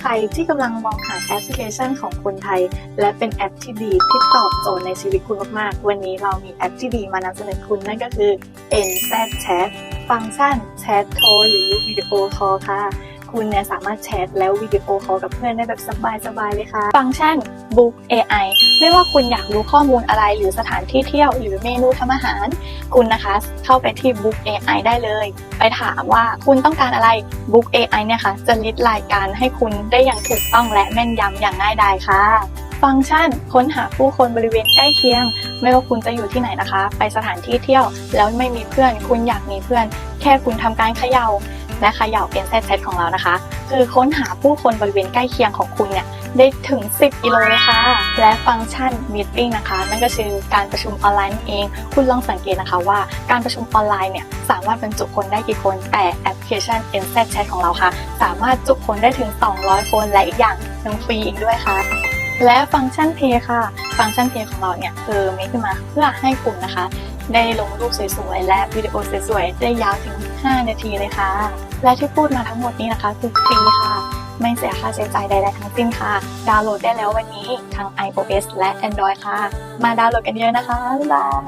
ใครที่กำลังมองหาแอปพลิเคชันของคนไทย และเป็นแอปที่ดีที่ตอบโจทย์ในชีวิตคุณมากๆ วันนี้เรามีแอปที่ดีมานำเสนอคุณนั่นก็คือ NZ Chat ฟังก์ชันแชทโทรหรือวิดีโอคอลค่ะ คุณเนี่ยสามารถแชทแล้ววิดีโอคอลกับเพื่อนได้แบบสบายๆเลยค่ะ ฟังก์ชัน Book AI ไม่ว่าคุณอยากรู้ข้อมูลอะไรหรือสถานที่เที่ยวหรือเมนูทำอาหาร คุณนะคะเข้าไปที่ Book AI ได้เลย ไปถามว่าคุณต้องการอะไร Book AI เนี่ยค่ะจะลิสต์รายการให้คุณได้อย่างถูกต้องและแม่นยำอย่างง่ายดายค่ะฟังก์ชันค้นหาผู้คนบริเวณใกล้เคียง ไม่ว่าคุณจะอยู่ที่ไหนนะคะ ไปสถานที่เที่ยว แล้วไม่มีเพื่อน คุณอยากมีเพื่อน แค่คุณทำการเขย่า และเขย่าเป็นแซดของเรานะคะ คือค้นหาผู้คนบริเวณใกล้เคียงของคุณเนี่ย ได้ถึง 10 กิโลเลยค่ะ และฟังก์ชัน Meeting นะคะ นั่นก็คือการประชุมออนไลน์นั่นเอง คุณลองสังเกตนะคะว่าการประชุมออนไลน์เนี่ยสามารถบรรจุคนได้กี่คน แต่แอปพลิเคชัน NZ Chat ของเราค่ะ สามารถจุคนได้ถึง 200 คนและอีกอย่างยังฟรีอีกด้วยค่ะ และฟังก์ชัน Pay ค่ะ ฟังก์ชัน Pay ของเราเนี่ยคือมีขึ้นมาเพื่อให้คุณนะคะได้ลงรูปสวยๆ และวิดีโอสวยๆ ได้ยาวถึง 5 นาทีเลยค่ะ และที่พูดมาทั้งหมดนี้นะคะคือฟรีค่ะ ไม่เสียค่าใช้จ่ายใดๆทั้งสิ้นค่ะ ดาวน์โหลดได้แล้ววันนี้ทั้ง iOS และ Android ค่ะ มาดาวน์โหลดกันเยอะนะคะ บ๊ายบาย